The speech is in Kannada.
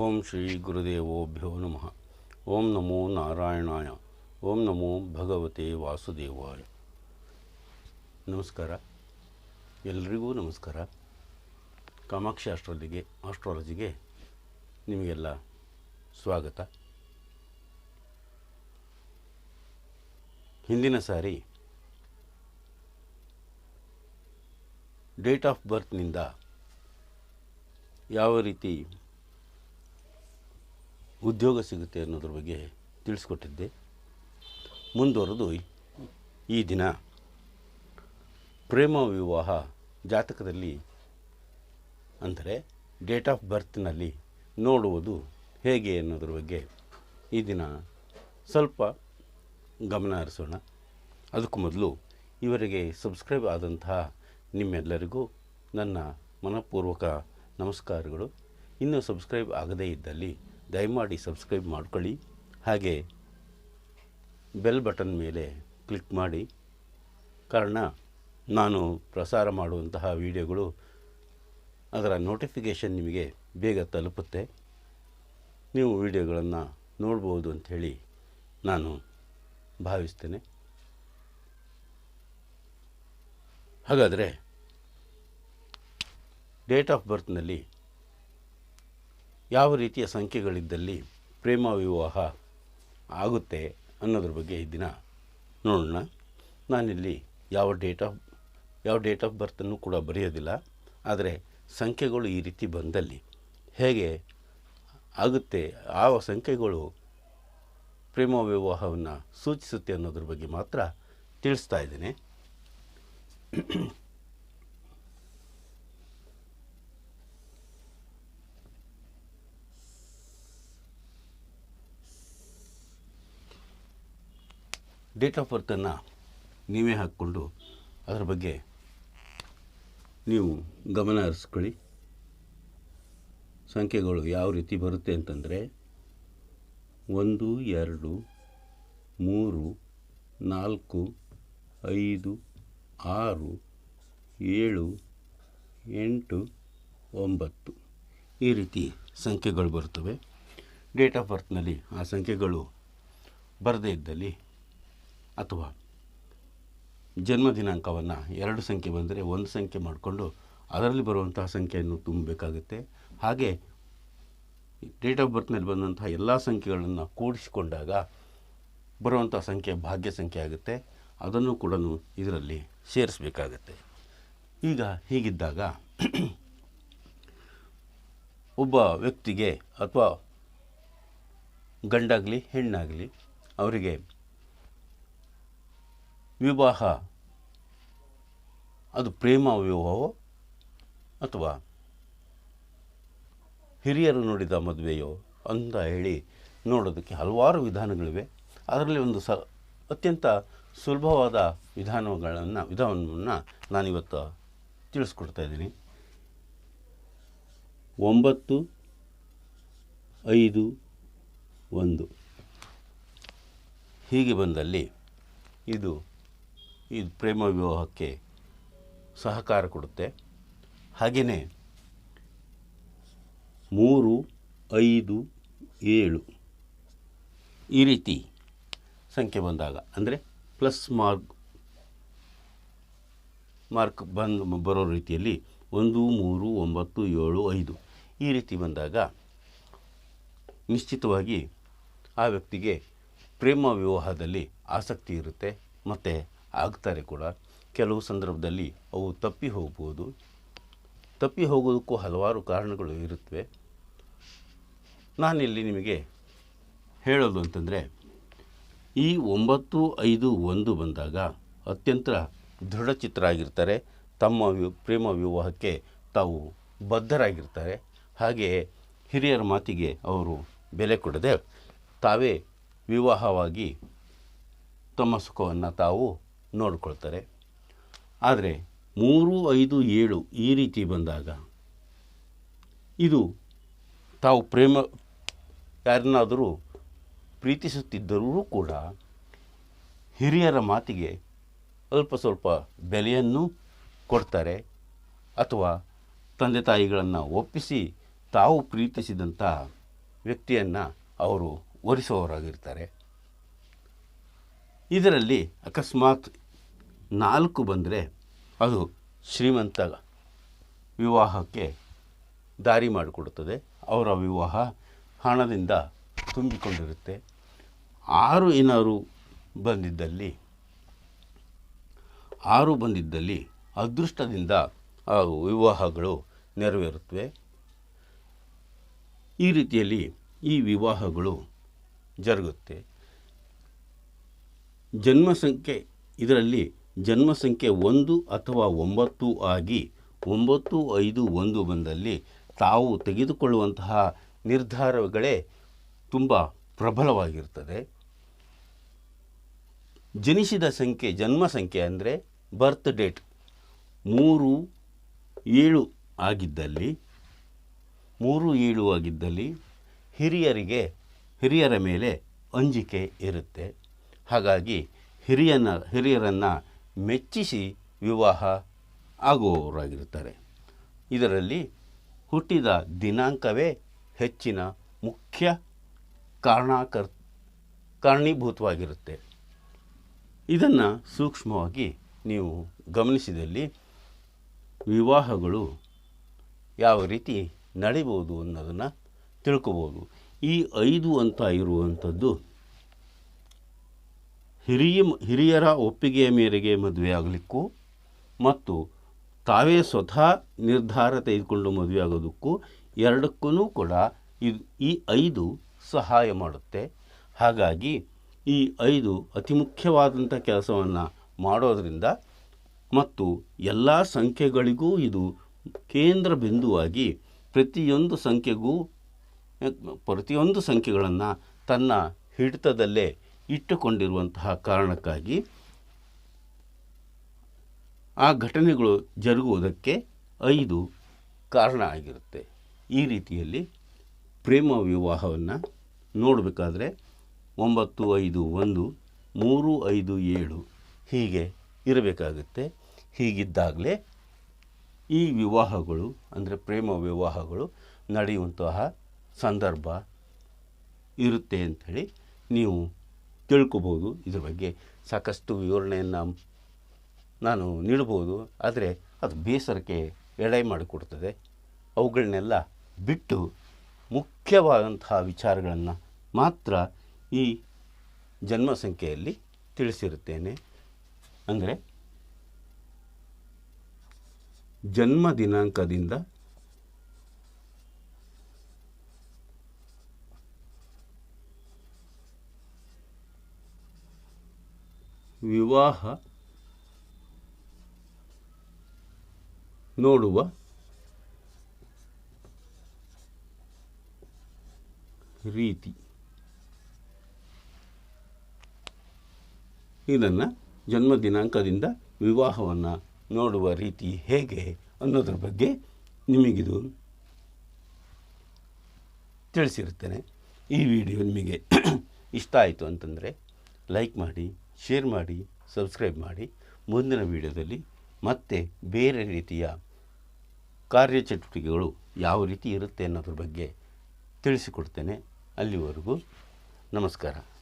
ಓಂ ಶ್ರೀ ಗುರುದೇವೋಭ್ಯೋ ನಮಃ. ಓಂ ನಮೋ ನಾರಾಯಣಾಯ. ಓಂ ನಮೋ ಭಗವತೆ ವಾಸುದೇವಾಯ. ನಮಸ್ಕಾರ. ಎಲ್ರಿಗೂ ನಮಸ್ಕಾರ. ಕಾಮಾಕ್ಷಿ ಆಸ್ಟ್ರಾಲಜಿಗೆ ಆಸ್ಟ್ರಾಲಜಿಗೆ ನಿಮಗೆಲ್ಲ ಸ್ವಾಗತ. ಹಿಂದಿನ ಸಾರಿ ಡೇಟ್ ಆಫ್ ಬರ್ತ್ನಿಂದ ಯಾವ ರೀತಿ ಉದ್ಯೋಗ ಸಿಗುತ್ತೆ ಅನ್ನೋದ್ರ ಬಗ್ಗೆ ತಿಳಿಸ್ಕೊಟ್ಟಿದ್ದೆ. ಮುಂದುವರೆದು ಈ ದಿನ ಪ್ರೇಮ ವಿವಾಹ ಜಾತಕದಲ್ಲಿ ಅಂದರೆ ಡೇಟ್ ಆಫ್ ಬರ್ತ್ನಲ್ಲಿ ನೋಡುವುದು ಹೇಗೆ ಅನ್ನೋದ್ರ ಬಗ್ಗೆ ಈ ದಿನ ಸ್ವಲ್ಪ ಗಮನ ಹರಿಸೋಣ. ಅದಕ್ಕೂ ಮೊದಲು ಇವರಿಗೆ ಸಬ್ಸ್ಕ್ರೈಬ್ ಆದಂತಹ ನಿಮ್ಮೆಲ್ಲರಿಗೂ ನನ್ನ ಮನಪೂರ್ವಕ ನಮಸ್ಕಾರಗಳು. ಇನ್ನೂ ಸಬ್ಸ್ಕ್ರೈಬ್ ಆಗದೇ ಇದ್ದಲ್ಲಿ ದಯಮಾಡಿ ಸಬ್ಸ್ಕ್ರೈಬ್ ಮಾಡ್ಕೊಳ್ಳಿ. ಹಾಗೆ ಬೆಲ್ ಬಟನ್ ಮೇಲೆ ಕ್ಲಿಕ್ ಮಾಡಿ. ಕಾರಣ ನಾನು ಪ್ರಸಾರ ಮಾಡುವಂತಹ ವಿಡಿಯೋಗಳು ಅದರ ನೋಟಿಫಿಕೇಷನ್ ನಿಮಗೆ ಬೇಗ ತಲುಪುತ್ತೆ. ನೀವು ವಿಡಿಯೋಗಳನ್ನು ನೋಡ್ಬೋದು ಅಂಥೇಳಿ ನಾನು ಭಾವಿಸ್ತೇನೆ. ಹಾಗಾದರೆ, ಡೇಟ್ ಆಫ್ ಬರ್ತ್ನಲ್ಲಿ ಯಾವ ರೀತಿಯ ಸಂಖ್ಯೆಗಳಿದ್ದಲ್ಲಿ ಪ್ರೇಮ ವಿವಾಹ ಆಗುತ್ತೆ ಅನ್ನೋದ್ರ ಬಗ್ಗೆ ಈ ದಿನ ನೋಡೋಣ. ನಾನಿಲ್ಲಿ ಯಾವ ಡೇಟ್ ಆಫ್, ಯಾವ ಡೇಟ್ ಆಫ್ ಬರ್ತನ್ನು ಕೂಡ ಬರೆಯೋದಿಲ್ಲ. ಆದರೆ ಸಂಖ್ಯೆಗಳು ಈ ರೀತಿ ಬಂದಲ್ಲಿ ಹೇಗೆ ಆಗುತ್ತೆ ಆ ಸಂಖ್ಯೆಗಳು ಪ್ರೇಮ ವಿವಾಹವನ್ನು ಸೂಚಿಸುತ್ತೆ ಅನ್ನೋದ್ರ ಬಗ್ಗೆ ಮಾತ್ರ ತಿಳಿಸ್ತಾ ಇದ್ದೇನೆ. ಡೇಟ್ ಆಫ್ ಬರ್ತನ್ನು ನೀವೇ ಹಾಕ್ಕೊಂಡು ಅದರ ಬಗ್ಗೆ ನೀವು ಗಮನ ಹರಿಸ್ಕೊಳ್ಳಿ. ಸಂಖ್ಯೆಗಳು ಯಾವ ರೀತಿ ಬರುತ್ತೆ ಅಂತಂದರೆ ಒಂದು, ಎರಡು, ಮೂರು, ನಾಲ್ಕು, ಐದು, ಆರು, ಏಳು, ಎಂಟು, ಒಂಬತ್ತು. ಈ ರೀತಿ ಸಂಖ್ಯೆಗಳು ಬರ್ತವೆ ಡೇಟ್ ಆಫ್ ಬರ್ತ್ನಲ್ಲಿ ಆ ಸಂಖ್ಯೆಗಳು ಬರದೇ ಇದ್ದಲ್ಲಿ ಅಥವಾ ಜನ್ಮ ದಿನಾಂಕವನ್ನು ಎರಡು ಸಂಖ್ಯೆ ಬಂದರೆ ಒಂದು ಸಂಖ್ಯೆ ಮಾಡಿಕೊಂಡು ಅದರಲ್ಲಿ ಬರುವಂತಹ ಸಂಖ್ಯೆಯನ್ನು ತುಂಬಬೇಕಾಗುತ್ತೆ. ಹಾಗೆ ಡೇಟ್ ಆಫ್ ಬರ್ತ್ನಲ್ಲಿ ಬಂದಂತಹ ಎಲ್ಲ ಸಂಖ್ಯೆಗಳನ್ನು ಕೂಡಿಸಿಕೊಂಡಾಗ ಬರುವಂಥ ಸಂಖ್ಯೆ ಭಾಗ್ಯ ಸಂಖ್ಯೆ ಆಗುತ್ತೆ. ಅದನ್ನು ಕೂಡ ಇದರಲ್ಲಿ ಸೇರಿಸಬೇಕಾಗತ್ತೆ. ಈಗ ಹೀಗಿದ್ದಾಗ ಒಬ್ಬ ವ್ಯಕ್ತಿಗೆ ಅಥವಾ ಗಂಡಾಗಲಿ ಹೆಣ್ಣಾಗಲಿ ಅವರಿಗೆ ವಿವಾಹ. ಅದು ಪ್ರೇಮ ವಿವಾಹವೋ ಅಥವಾ ಹಿರಿಯರು ನೋಡಿದ ಮದುವೆಯೋ ಅಂತ ಹೇಳಿ ನೋಡೋದಕ್ಕೆ ಹಲವಾರು ವಿಧಾನಗಳಿವೆ. ಅದರಲ್ಲಿ ಒಂದು ಸ ಅತ್ಯಂತ ಸುಲಭವಾದ ವಿಧಾನಗಳನ್ನು, ವಿಧಾನವನ್ನು ನಾನಿವತ್ತು ತಿಳಿಸ್ಕೊಡ್ತಾ ಇದ್ದೀನಿ. ಒಂಬತ್ತು, ಐದು, ಒಂದು. ಹೀಗೆ ಬಂದಲ್ಲಿ ಇದು ಈ ಪ್ರೇಮ ವಿವಾಹಕ್ಕೆ ಸಹಕಾರ ಕೊಡುತ್ತೆ. ಹಾಗೆಯೇ ಮೂರು, ಐದು, ಏಳು ಈ ರೀತಿ ಸಂಖ್ಯೆ ಬಂದಾಗ, ಅಂದರೆ ಪ್ಲಸ್ ಮಾರ್ಕ್ ಮಾರ್ಕ್ ಬಂದು ಬರೋ ರೀತಿಯಲ್ಲಿ ಒಂದು, ಮೂರು, ಒಂಬತ್ತು, ಏಳು, ಐದು ಈ ರೀತಿ ಬಂದಾಗ ನಿಶ್ಚಿತವಾಗಿ ಆ ವ್ಯಕ್ತಿಗೆ ಪ್ರೇಮ ವಿವಾಹದಲ್ಲಿ ಆಸಕ್ತಿ ಇರುತ್ತೆ. ಮತ್ತು ಆಗ್ತಾರೆ ಕೂಡ. ಕೆಲವು ಸಂದರ್ಭದಲ್ಲಿ ಅವು ತಪ್ಪಿ ಹೋಗ್ಬೋದು. ತಪ್ಪಿ ಹೋಗೋದಕ್ಕೂ ಹಲವಾರು ಕಾರಣಗಳು ಇರುತ್ತವೆ. ನಾನಿಲ್ಲಿ ನಿಮಗೆ ಹೇಳೋದು ಅಂತಂದರೆ, ಈ ಒಂಬತ್ತು ಐದು ಒಂದು ಬಂದಾಗ ಅತ್ಯಂತ ದೃಢಚಿತ್ತರಾಗಿರ್ತಾರೆ ತಮ್ಮ ವಿ ಪ್ರೇಮ ವಿವಾಹಕ್ಕೆ ತಾವು ಬದ್ಧರಾಗಿರ್ತಾರೆ. ಹಾಗೆಯೇ ಹಿರಿಯರ ಮಾತಿಗೆ ಅವರು ಬೆಲೆ ಕೊಡದೆ ತಾವೇ ವಿವಾಹವಾಗಿ ತಮ್ಮ ಸುಖವನ್ನು ತಾವು ನೋಡಿಕೊಳ್ತಾರೆ. ಆದರೆ ಮೂರು, ಐದು, ಏಳು ಈ ರೀತಿ ಬಂದಾಗ ಇದು ತಾವು ಪ್ರೇಮ, ಯಾರನ್ನಾದರೂ ಪ್ರೀತಿಸುತ್ತಿದ್ದರೂ ಕೂಡ ಹಿರಿಯರ ಮಾತಿಗೆ ಅಲ್ಪ ಸ್ವಲ್ಪ ಬೆಲೆಯನ್ನು ಕೊಡ್ತಾರೆ ಅಥವಾ ತಂದೆ ತಾಯಿಗಳನ್ನು ಒಪ್ಪಿಸಿ ತಾವು ಪ್ರೀತಿಸಿದಂಥ ವ್ಯಕ್ತಿಯನ್ನು ಅವರು ವರಿಸುವವರಾಗಿರ್ತಾರೆ. ಇದರಲ್ಲಿ ಅಕಸ್ಮಾತ್ ನಾಲ್ಕು ಬಂದರೆ ಅದು ಶ್ರೀಮಂತ ವಿವಾಹಕ್ಕೆ ದಾರಿ ಮಾಡಿಕೊಡುತ್ತದೆ. ಅವರ ವಿವಾಹ ಹಣದಿಂದ ತುಂಬಿಕೊಂಡಿರುತ್ತೆ. ಆರು ಏನಾರು ಬಂದಿದ್ದಲ್ಲಿ, ಆರು ಬಂದಿದ್ದಲ್ಲಿ ಅದೃಷ್ಟದಿಂದ ಆ ವಿವಾಹಗಳು ನೆರವೇರುತ್ತವೆ. ಈ ರೀತಿಯಲ್ಲಿ ಈ ವಿವಾಹಗಳು ಜರುಗುತ್ತೆ. ಜನ್ಮಸಂಖ್ಯೆ ಇದರಲ್ಲಿ ಜನ್ಮ ಸಂಖ್ಯೆ ಒಂದು ಅಥವಾ ಒಂಬತ್ತು ಆಗಿ ಒಂಬತ್ತು ಐದು ಒಂದು ಬಂದಲ್ಲಿ ತಾವು ತೆಗೆದುಕೊಳ್ಳುವಂತಹ ನಿರ್ಧಾರಗಳೇ ತುಂಬ ಪ್ರಬಲವಾಗಿರ್ತದೆ. ಜನಿಸಿದ ಸಂಖ್ಯೆ, ಜನ್ಮ ಸಂಖ್ಯೆ ಅಂದರೆ ಬರ್ತ್ ಡೇಟ್ ಮೂರು ಏಳು ಆಗಿದ್ದಲ್ಲಿ, ಮೂರು ಏಳು ಆಗಿದ್ದಲ್ಲಿ ಹಿರಿಯರಿಗೆ, ಹಿರಿಯರ ಮೇಲೆ ಅಂಜಿಕೆ ಇರುತ್ತೆ. ಹಾಗಾಗಿ ಹಿರಿಯನ, ಹಿರಿಯರನ್ನು ಮೆಚ್ಚಿಸಿ ವಿವಾಹ ಆಗುವವರಾಗಿರುತ್ತಾರೆ. ಇದರಲ್ಲಿ ಹುಟ್ಟಿದ ದಿನಾಂಕವೇ ಹೆಚ್ಚಿನ ಮುಖ್ಯ ಕಾರಣಕರ್, ಕಾರಣೀಭೂತವಾಗಿರುತ್ತೆ. ಇದನ್ನು ಸೂಕ್ಷ್ಮವಾಗಿ ನೀವು ಗಮನಿಸಿದಲ್ಲಿ ವಿವಾಹಗಳು ಯಾವ ರೀತಿ ನಡಿಬೋದು ಅನ್ನೋದನ್ನು ತಿಳ್ಕೊಬೋದು. ಈ ಐದು ಅಂತ ಇರುವಂಥದ್ದು ಹಿರಿಯ ಹಿರಿಯರ ಒಪ್ಪಿಗೆಯ ಮೇರೆಗೆ ಮದುವೆ ಆಗಲಿಕ್ಕೂ ಮತ್ತು ತಾವೇ ಸ್ವತಃ ನಿರ್ಧಾರ ತೆಗೆದುಕೊಂಡು ಮದುವೆ ಆಗೋದಕ್ಕೂ ಎರಡಕ್ಕೂ ಕೂಡ ಇದು ಈ ಐದು ಸಹಾಯ ಮಾಡುತ್ತೆ. ಹಾಗಾಗಿ ಈ ಐದು ಅತಿ ಮುಖ್ಯವಾದಂಥ ಕೆಲಸವನ್ನು ಮಾಡೋದರಿಂದ ಮತ್ತು ಎಲ್ಲ ಸಂಖ್ಯೆಗಳಿಗೂ ಇದು ಕೇಂದ್ರ ಬಿಂದುವಾಗಿ ಪ್ರತಿಯೊಂದು ಸಂಖ್ಯೆಗೂ, ಪ್ರತಿಯೊಂದು ಸಂಖ್ಯೆಗಳನ್ನು ತನ್ನ ಹಿಡಿತದಲ್ಲೇ ಇಟ್ಟುಕೊಂಡಿರುವಂತಹ ಕಾರಣಕ್ಕಾಗಿ ಆ ಘಟನೆಗಳು ಜರುಗುವುದಕ್ಕೆ ಐದು ಕಾರಣ ಆಗಿರುತ್ತೆ. ಈ ರೀತಿಯಲ್ಲಿ ಪ್ರೇಮ ವಿವಾಹವನ್ನು ನೋಡಬೇಕಾದ್ರೆ ಒಂಬತ್ತು, ಐದು, ಒಂದು, ಮೂರು, ಐದು, ಏಳು ಹೀಗೆ ಇರಬೇಕಾಗುತ್ತೆ. ಹೀಗಿದ್ದಾಗಲೇ ಈ ವಿವಾಹಗಳು ಅಂದರೆ ಪ್ರೇಮ ವಿವಾಹಗಳು ನಡೆಯುವಂತಹ ಸಂದರ್ಭ ಇರುತ್ತೆ ಅಂಥೇಳಿ ನೀವು ತಿಳ್ಕೊಬೋದು ಇದ್ರ ಬಗ್ಗೆ ಸಾಕಷ್ಟು ವಿವರಣೆಯನ್ನು ನಾನು ನೀಡ್ಬೋದು ಆದರೆ ಅದು ಬೇಸರಕ್ಕೆ ಎಡೆ ಮಾಡಿಕೊಡ್ತದೆ. ಅವುಗಳನ್ನೆಲ್ಲ ಬಿಟ್ಟು ಮುಖ್ಯವಾದಂತಹ ವಿಚಾರಗಳನ್ನು ಮಾತ್ರ ಈ ಜನ್ಮ ಸಂಖ್ಯೆಯಲ್ಲಿ ತಿಳಿಸಿರುತ್ತೇನೆ. ಅಂದರೆ ಜನ್ಮ ದಿನಾಂಕದಿಂದ ವಿವಾಹ ನೋಡುವ ರೀತಿ. ಇದನ್ನು ಜನ್ಮ ದಿನಾಂಕದಿಂದ ವಿವಾಹವನ್ನು ನೋಡುವ ರೀತಿ ಹೇಗೆ ಅನ್ನೋದ್ರ ಬಗ್ಗೆ ನಿಮಗಿದು ತಿಳಿಸಿರುತ್ತೇನೆ. ಈ ವಿಡಿಯೋ ನಿಮಗೆ ಇಷ್ಟ ಆಯಿತು ಅಂತಂದರೆ ಲೈಕ್ ಮಾಡಿ ಶೇರ್ ಮಾಡಿ, ಸಬ್ಸ್ಕ್ರೈಬ್ ಮಾಡಿ. ಮುಂದಿನ ವಿಡಿಯೋದಲ್ಲಿ ಮತ್ತೆ ಬೇರೆ ರೀತಿಯ ಕಾರ್ಯಚಟುವಟಿಕೆಗಳು ಯಾವ ರೀತಿ ಇರುತ್ತೆ ಅನ್ನೋದ್ರ ಬಗ್ಗೆ ತಿಳಿಸಿಕೊಡ್ತೇನೆ. ಅಲ್ಲಿವರೆಗೂ ನಮಸ್ಕಾರ.